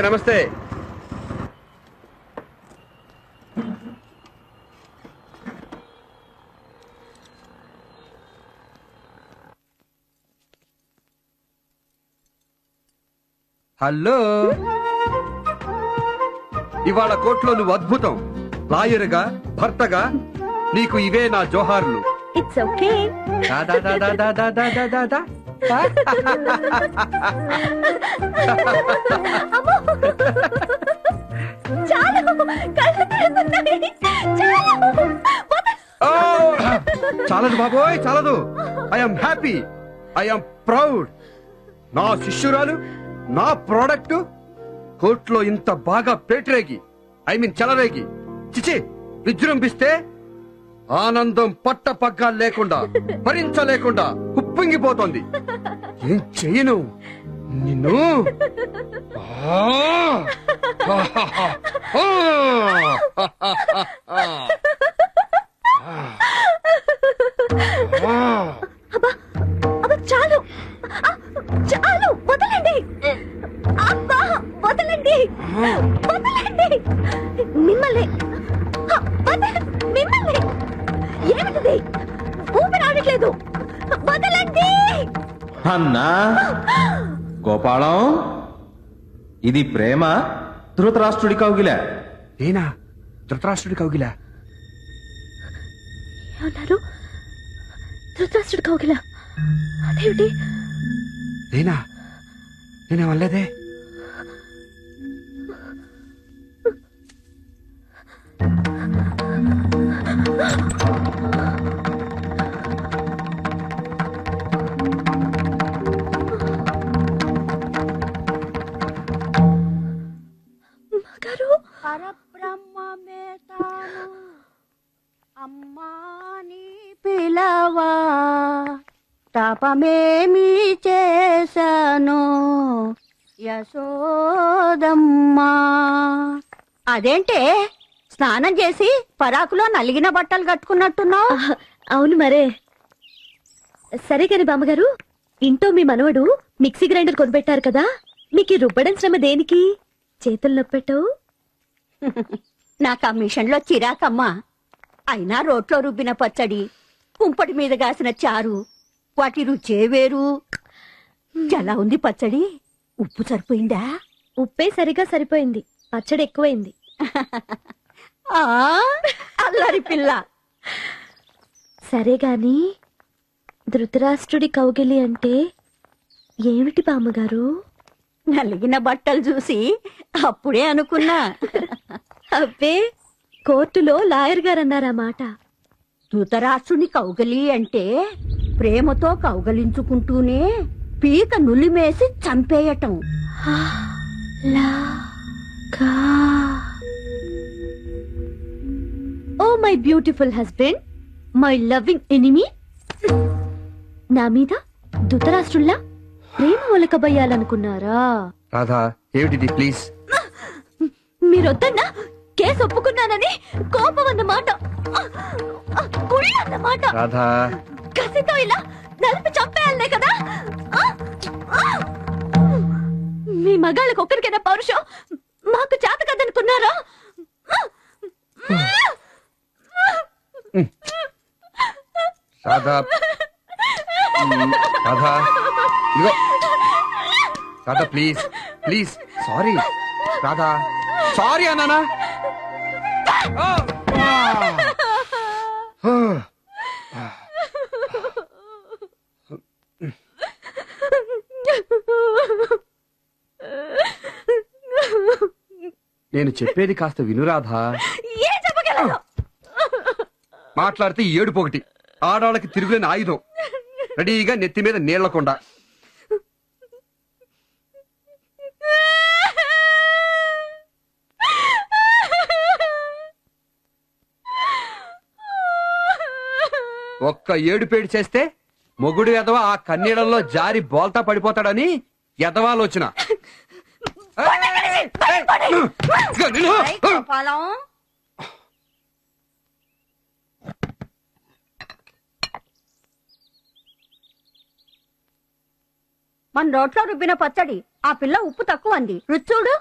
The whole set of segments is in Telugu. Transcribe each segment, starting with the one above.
నమస్తే నమస్తే. హలో. ఇవాళ కోర్టులో నువ్వు అద్భుతం. లాయరుగా భర్తగా నీకు ఇవే నా జోహార్లు. ఇట్స్ ఓకే అమ్మో! చాలు కళ్ళు చాలు చాలదు. బాబోయ్ చాలదు ఐఎమ్ హ్యాపీ ఐఎమ్ ప్రౌడ్ నా శిష్యురాలు నా ప్రోడక్ట్ కోర్టులో ఇంత బాగా పేటరేగి ఐ మీన్ చెలరేగి చిచి విజృంభిస్తే ఆనందం పట్ట పగ్గా లేకుండా భరించలేకుండా ఉప్పొంగిపోతోంది. ఏం చెయ్యను నిన్ను? ఆ! అన్నా? గోపాలం ఇది ప్రేమ. ధృతరాష్ట్రుడి కౌగిలే. నేనా ధృతరాష్ట్రుడి కౌగిలా. ఏమన్నారు? ధృతరాష్ట్రుడు కౌగిల. అదేమిటి? నేనా? నేనేమనలేదే పిలవా. తపమేమి చేశాను యశోదమ్మా. అదేంటే స్నానం చేసి పరాకులో నలిగిన బట్టలు కట్టుకున్నట్టున్నావు? అవును మరే. సరే కాని బామ్మగారు ఇంట్లో మీ మనవడు మిక్సీ గ్రైండర్ కొనిపెట్టారు కదా మీకు రుబ్బడం శ్రమ దేనికి? చేతులు నొప్పెట్టవు? నాకు ఆ మిషన్లో చిరాకమ్మా. అయినా రోట్లో రుబ్బిన పచ్చడి కుంపటి మీద కాసిన చారు. వాటి రుచే వేరు. ఎలా ఉంది పచ్చడి? ఉప్పు సరిపోయిందా? ఉప్పే సరిగా సరిపోయింది. పచ్చడి ఎక్కువైంది. ఆ? అల్లరి పిల్ల. సరే గాని ధృతరాష్ట్రుడి కౌగిలి అంటే ఏమిటి బామ్మగారు? నలిగిన బట్టలు చూసి అప్పుడే అనుకున్నా. అబ్బే కోర్టులో లాయర్ గారు అన్నారా మాట? ధృతరాష్ట్రుని కౌగలి అంటే ప్రేమతో కౌగలించుకుంటూనే పీక నులిమేసి చంపేయటం. లా కా. ఓ my beautiful husband my loving enemy. నా మీద ధృతరాష్ట్రుల్లా ప్రేమ ఒలకబయ్యాలనుకున్నారా? రాధా ఏమిటిది ప్లీజ్? మీరొద్దన్నా? కేసు ఒప్పుకున్నానని కోపం అన్నమాట రాధా. కసితో ఇలా నలిపి చంపేయాలనే కదా! మీ మగాళ్ళకి ఒక్కరికైనా పౌరుషం మాకు చేత కదనుకున్నారా? రాధా. మ్, రాధా. ఇదిగో. Radha please. Please. Sorry. Radha. Sorry అన్నానా? నేను చెప్పేది కాస్త వినురాధా ఏం చెప్పగలను? మాట్లాడితే ఏడుపు ఒకటి. ఆడవాళ్ళకి తిరుగులేని ఆయుధం. రెడీగా నెత్తి మీద నీళ్ళకుండా ఒక్క ఏడుపేడు చేస్తే మొగుడు ఎదవ ఆ కన్నీళ్ళలో జారి బోల్తా పడిపోతాడని ఎదవాలోచన. ఏయ్, గోపాలం మన రోట్లో రుబ్బిన పచ్చడి ఆ పిల్ల ఉప్పు తక్కువ అంది రుచూడు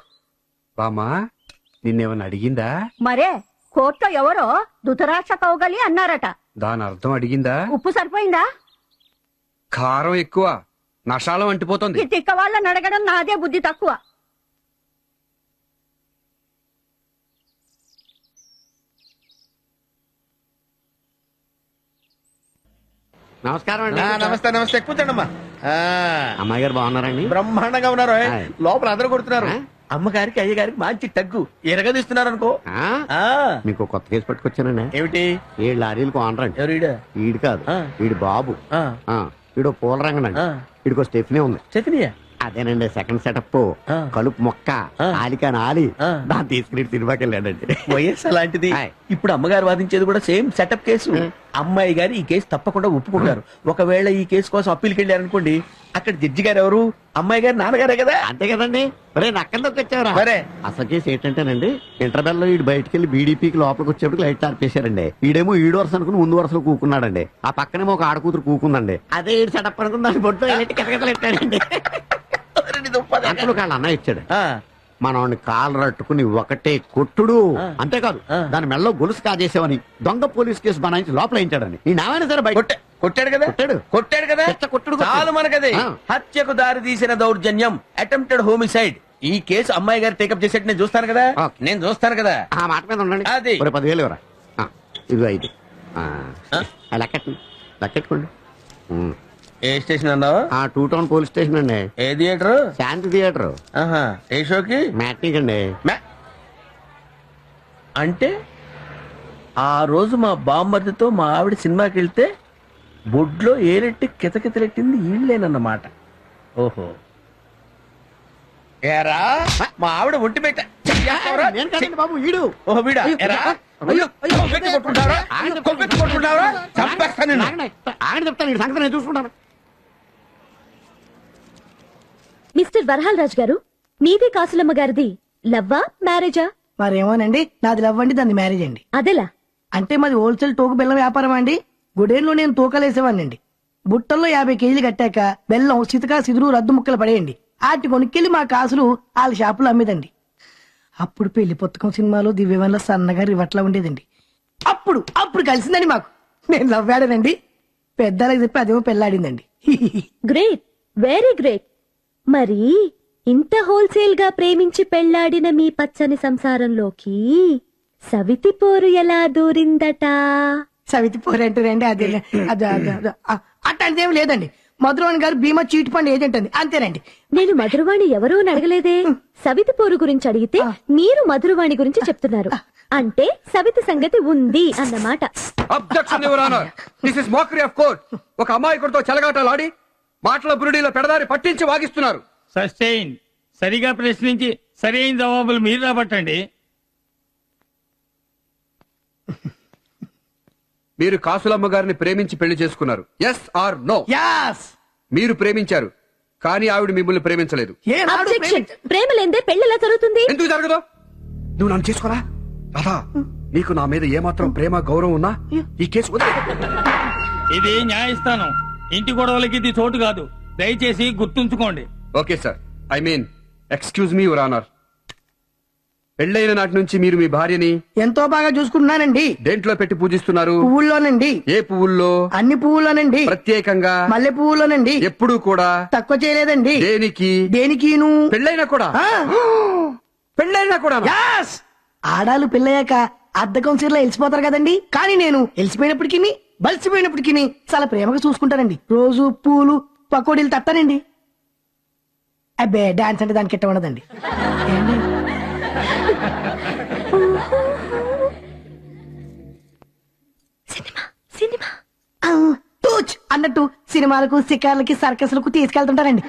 బామ్మా నిన్నేమన్నా అడిగిందా? మరే కోర్టులో ఎవరో ధృతరాష్ట్ర కౌగలి అన్నారట. దాని అర్థం అడిగిందా? ఉప్పు సరిపోయిందా? కారం ఎక్కువ నషాలం అంటిపోతుంది. ఈ తిక్క వాళ్ళని అడగడం నాదే బుద్ధి తక్కువ. నమస్కారం అండి. నమస్తే నమస్తే. కూర్చోండమ్మా. ఆ, అమ్మాయి గారు బాగున్నారండి? బ్రహ్మాండంగా ఉన్నారు. లోపల అందరూ కొడుతున్నారు? అమ్మగారికి అయ్యగారికి మంచి తగ్గు ఎరగదీస్తున్నారు అనుకో ఆ? ఆ, మీకు కొత్త కేసు పట్టుకొచ్చానండి. ఏమిటి? ఏడు లారీలకు ఆనర్ అండి ఎవరు ఈడ? కాదు. ఈడు బాబు. ఆ, ఆ, ఈడు పూల రంగనండి. ఆ. ఈడికో స్టెఫ్నీ ఉంది. చతినియా అదేనండి సెకండ్ సెటప్. కలుపు మొక్క. ఆలికా నాలి. ఆ. దాన్ని తీసుకుని సినిమాకి వెళ్ళాడండి. వయస్సు అలాంటిది. ఇప్పుడు అమ్మగారు వాదించేది కూడా సేమ్ సెటప్ కేసు. అమ్మాయి గారు ఈ కేసు తప్పకుండా ఒప్పుకుంటారు. ఒకవేళ ఈ కేసు కోసం అప్పీల్కి వెళ్ళారనుకోండి అక్కడ జడ్జి గారు ఎవరు? అమ్మాయి గారు నాన్నగారే కదా? అంతే కదండి. మరే నక్కల్లోకి వచ్చావరా మరే. అసలు కేసు ఏంటంటేనండి ఇంటర్వెల్లో ఈడు బయటికి వెళ్ళి బీడీపీకి లోపలికి వచ్చేప్పుడు లైట్ ఆర్పేశారండి. ఈడేమో ఈడు వరుస అనుకుని ముందు వరుసలో కూకున్నాడండి. ఆ పక్కనేమో ఒక ఆడకూతురు కూకుందండి. అదే ఈడు సెటప్ అనుకుని దాని బొట్టు ఎట్టి కిటకిటలెట్టాడండి అంతలో కాళ్ళ అన్న ఇచ్చాడు. మనవాడిని కాలు రట్టుకుని ఒకటే కొట్టుడు. అంతేకాదు. దాని మెడలో గొలుసు కాజేసావని దొంగ పోలీస్ కేసు బనాయించి లోపల వేయించాడని. ఈ నావైనా సరే బయట. కొట్ట- కొట్టాడు కదా? కొట్టాడు. కొట్టాడు కదా? కొట్టుడు. చాలు మనకది. హత్యకు దారి తీసిన దౌర్జన్యం అటెంప్టెడ్ హోమిసైడ్. ఈ కేసు అమ్మాయి గారు టేకప్ చేసేట్టు నేను చూస్తాను కదా. నేను చూస్తాను కదా? ఆ మాట మీద ఉండండి. అది. పదివేలు ఇవ్వరా? ఆ, ఇదిగో ఐదు. లెక్కెట్టండి లెక్కెట్టుకోండి. ఏ స్టేషన్ అన్నావు? ఆ టూ టౌన్ పోలీస్ స్టేషన్ అండి. ఏ థియేటర్? శాంతి థియేటర్. ఆహా ఏ షోకి? మ్యాట్నిక్ అండి. మ్యా- అంటే ఆ రోజు మా బామ్మర్దితో మా ఆవిడ సినిమాకి వెళ్తే బొడ్లో ఏరెట్టి కితకితలెట్టింది ఈళ్ళేనన్నమాట. ఓహో. ఏరా? మా ఆవిడ ఒంటి పెట్ట చెయ్యేస్తావురా? నేను కాదండి బాబు ఓహో వీడా? అయ్యో, అయ్యో, కొవ్వెత్తి కొట్టుకుంటావరా? ఆగండి, కొవ్వెత్తి కొట్టుకుంటావరా? చంపేస్తా నిన్ను. ఆగండి, ఆగండి చెప్తాను ఈ సంగతి నేను చూసుకుంటాను. మిస్టర్ వరహాల్ రాజ్ గారు మీది కాసులమ్మ గారిది లవ్వా మ్యారేజా? మరేమోనండి నాది లవ్ అండి దాన్ని మ్యారేజ్ అండి. అదెలా? అంటే మాది హోల్సేల్ తోకు బెల్లం వ్యాపారం అండి. గుడేన్లో నేను తూకలేసేవాడినండి. బుట్టల్లో యాభై కేజీలు కట్టాక బెల్లం సితకా సిదురు రద్దు ముక్కలు పడేయండి. ఆటి కొనుక్కెళ్ళి మా కాసులు వాళ్ళ షాపులో అమ్మేదండి. అప్పుడు పెళ్ళి పుస్తకం సినిమాలో దివ్యవన్లో సన్నగా రివట్లా ఉండేదండి. అప్పుడు అప్పుడు కలిసిందండి మాకు. నేను లవ్ ఆడానండి పెద్దలకు చెప్పి అదేమో పెళ్ళాడిందండి. గ్రేట్ వెరీ గ్రేట్ మరి ఇంత హోల్సేల్గా ప్రేమించి పెళ్ళాడిన మీ పచ్చని సంసారంలోకి సవితి పోరు ఎలా దూరిందట? సవితి పోరంటారండి అదే అదే అదే అదే. అట్లాంటిదేం లేదండి. మధురవాణి గారు భీమా చీట్ ఫండ్ ఏజెంట్ అండి. అంతేనండి. నేను మధురవాణి ఎవరో అని అడగలేదే. సవితి పోరు గురించి అడిగితే మీరు మధురవాణి గురించి చెప్తున్నారు. అంటే సవితి సంగతి ఉంది అన్నమాట. Objection your honour this is mockery of court ఒక అమాయకుడితో చెలగాటలాడి మాటల బురుడీలో పెడదారి పట్టించి వాగిస్తున్నారు. సస్టైన్. సరిగా ప్రశ్నించి సరైన జవాబులు మీరు రాబట్టండి. మీరు కాసులమ్మ గారిని ప్రేమించి పెళ్ళి చేసుకున్నారు. ఎస్ ఆర్ నో యాస్ మీరు ప్రేమించారు. కానీ ఆవిడ మిమ్మల్ని ప్రేమించలేదు. అబ్జెక్షన్ ప్రేమ లేదే పెళ్ళి ఎలా జరుగుతుంది? ఎందుకు జరగదు? నువ్వు నన్ను చేసుకోరా? రాధా నీకు నా మీద ఏమాత్రం ప్రేమ గౌరవం ఉన్నా? ఈ కేసు వదిలే. ఇది న్యాయస్థానం. ఇంటి గొడవలకి ఇది చోటు కాదు. దయచేసి గుర్తుంచుకోండి. Okay sir. I mean excuse me your honour. పెళ్ళైన నాటి నుంచి మీరు మీ భార్యని ఎంతో బాగా చూసుకుంటున్నానండి. దేంట్లో పెట్టి పూజిస్తున్నారు? పువ్వుల్లోనండి. ఏ పువ్వుల్లో? అన్ని పువ్వుల్లోనండి. ప్రత్యేకంగా? మల్లె పువ్వులోనండి ఎప్పుడూ కూడా? తక్కువ చేయలేదండి. దేనికి? దేనికిను? పెళ్ళైనా కూడా? ఆ, పెళ్ళైనా కూడా యాస్! ఆడాలు పెళ్ళయ్యాక అద్దకం చీరలో వెలిసిపోతారు కదండి. కానీ నేను వెలిసిపోయినప్పటికీ బలిసిపోయినప్పటికీ చాలా ప్రేమగా చూసుకుంటానండి రోజు పూలు పకోడీలు తట్టానండి అబ్బే డాన్స్ అంటే దానికి ఎట్ట ఉండదండి. అన్నట్టు సినిమాలకు షికార్లకి సర్కస్లకు తీసుకెళ్తుంటారండి.